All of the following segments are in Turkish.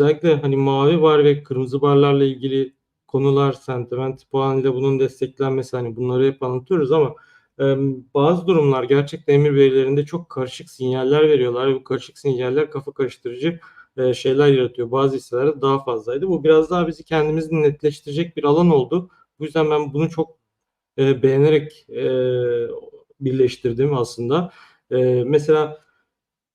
özellikle hani mavi bar ve kırmızı barlarla ilgili konular, sentiment puanıyla bunun desteklenmesi hani bunları hep anlatıyoruz ama e, bazı durumlar gerçekten emir verilerinde çok karışık sinyaller veriyorlar ve bu karışık sinyaller kafa karıştırıcı e, şeyler yaratıyor. Bazı hisselerde daha fazlaydı. Bu biraz daha bizi kendimizi netleştirecek bir alan oldu. Bu yüzden ben bunu çok e, beğenerek e, birleştirdim aslında. E, mesela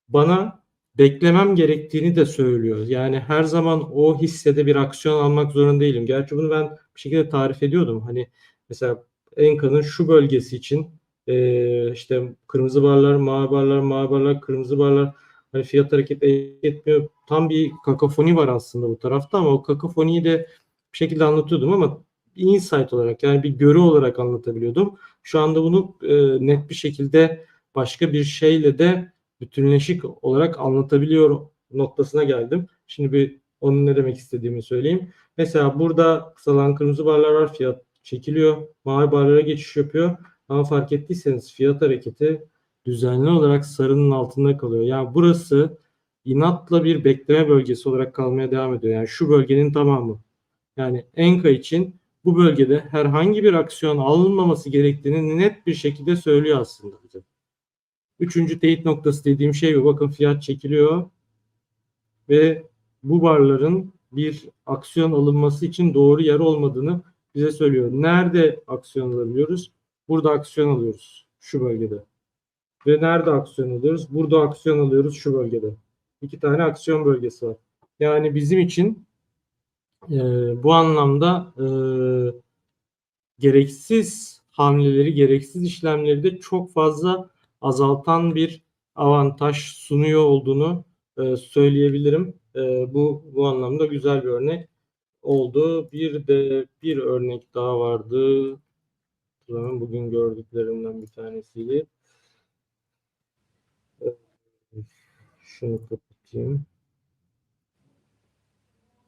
bana beklemem gerektiğini de söylüyor. Yani her zaman o hissede bir aksiyon almak zorunda değilim. Gerçi bunu ben bir şekilde tarif ediyordum. Hani mesela Enka'nın şu bölgesi için e, işte kırmızı barlar, mavi barlar, mavi barlar, kırmızı barlar hani fiyat hareket etmiyor. Tam bir kakafoni var aslında bu tarafta ama o kakafoniyi de bir şekilde anlatıyordum ama insight olarak yani bir görü olarak anlatabiliyordum. Şu anda bunu e, net bir şekilde başka bir şeyle de bütünleşik olarak anlatabiliyor noktasına geldim. Şimdi bir onun ne demek istediğimi söyleyeyim. Mesela burada kısalan kırmızı barlar var. Fiyat çekiliyor. Mavi barlara geçiş yapıyor. Ama fark ettiyseniz fiyat hareketi düzenli olarak sarının altında kalıyor. Yani burası inatla bir bekleme bölgesi olarak kalmaya devam ediyor. Yani şu bölgenin tamamı. Yani Enka için bu bölgede herhangi bir aksiyon alınmaması gerektiğini net bir şekilde söylüyor aslında bize. Üçüncü teyit noktası dediğim şey bu. Bakın fiyat çekiliyor ve bu barların bir aksiyon alınması için doğru yer olmadığını bize söylüyor. Nerede aksiyon alabiliyoruz? Burada aksiyon alıyoruz. Şu bölgede. Ve nerede aksiyon alıyoruz? Burada aksiyon alıyoruz şu bölgede. İki tane aksiyon bölgesi var. Yani bizim için e, bu anlamda e, gereksiz hamleleri, gereksiz işlemleri de çok fazla azaltan bir avantaj sunuyor olduğunu e, söyleyebilirim. E, bu bu anlamda güzel bir örnek oldu. Bir de bir örnek daha vardı. Bugün gördüklerimden bir tanesiydi. E, şunu kapatayım.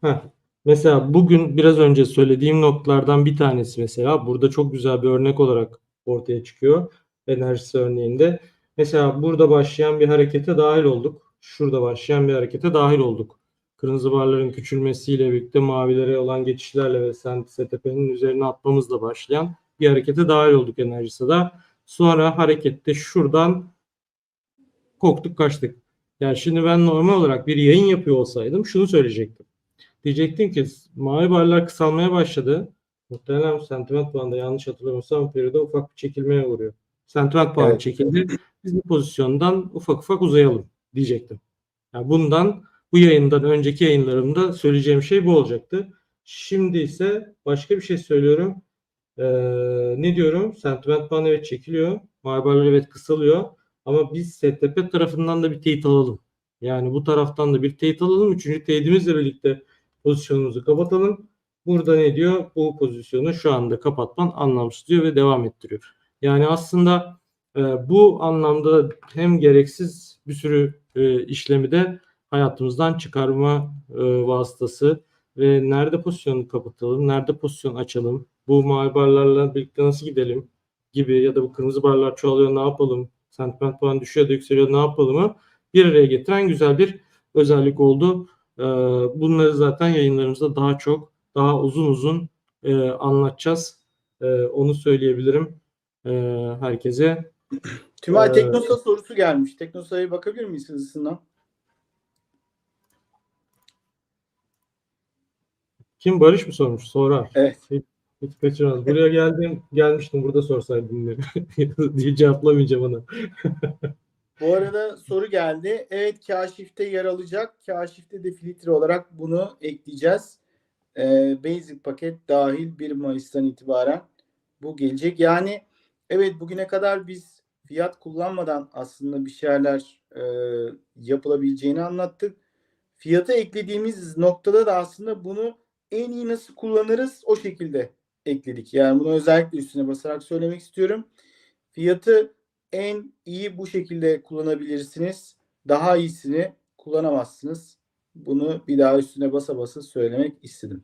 Heh. Mesela bugün biraz önce söylediğim noktalardan bir tanesi mesela burada çok güzel bir örnek olarak ortaya çıkıyor enerjisi örneğinde. Mesela burada başlayan bir harekete dahil olduk. Şurada başlayan bir harekete dahil olduk. Kırmızı barların küçülmesiyle birlikte mavilere olan geçişlerle ve STP'nin üzerine atmamızla başlayan bir harekete dahil olduk enerjisi de. Sonra harekette şuradan korktuk kaçtık. Yani şimdi ben normal olarak bir yayın yapıyor olsaydım şunu söyleyecektim. Diyecektim ki mavi barlar kısalmaya başladı. Muhtemelen sentiment bandında yanlış hatırlamıyorsam periyode ufak bir çekilmeye uğruyor. Sentiment puanı evet. çekildi. Biz bu pozisyondan ufak ufak uzayalım diyecektim. Yani bundan bu yayından önceki yayınlarımda söyleyeceğim şey bu olacaktı. Şimdi ise başka bir şey söylüyorum. Ee, ne diyorum? Sentiment puanı evet çekiliyor. Mavi evet kısalıyor. Ama biz STP tarafından da bir teyit alalım. Yani bu taraftan da bir teyit alalım. Üçüncü teyidimizle birlikte pozisyonumuzu kapatalım. Burada ne diyor? Bu pozisyonu şu anda kapatman anlamsız diyor ve devam ettiriyor. Yani aslında e, bu anlamda hem gereksiz bir sürü e, işlemi de hayatımızdan çıkarma e, vasıtası ve nerede pozisyonu kapatalım, nerede pozisyon açalım, bu mavi barlarla birlikte nasıl gidelim gibi ya da bu kırmızı barlar çoğalıyor ne yapalım, sentiment puan düşüyor da yükseliyor ne yapalımı bir araya getiren güzel bir özellik oldu. E, bunları zaten yayınlarımızda daha çok, daha uzun uzun e, anlatacağız. E, onu söyleyebilirim e, herkese. Tümay ee, Teknosa sorusu gelmiş. Teknosa'ya bakabilir miyiz hızlısından? Kim Barış mı sormuş? Sorar. Evet. Hiç, hiç kaçırmaz. Buraya geldim, gelmiştim burada sorsaydım diye cevaplamayacağım ona. Bu arada soru geldi. Evet kaşifte yer alacak. Kaşifte de filtre olarak bunu ekleyeceğiz. Ee, basic paket dahil 1 Mayıs'tan itibaren bu gelecek. Yani evet bugüne kadar biz fiyat kullanmadan aslında bir şeyler e, yapılabileceğini anlattık. Fiyata eklediğimiz noktada da aslında bunu en iyi nasıl kullanırız o şekilde ekledik. Yani bunu özellikle üstüne basarak söylemek istiyorum. Fiyatı en iyi bu şekilde kullanabilirsiniz. Daha iyisini kullanamazsınız. Bunu bir daha üstüne basa basa söylemek istedim.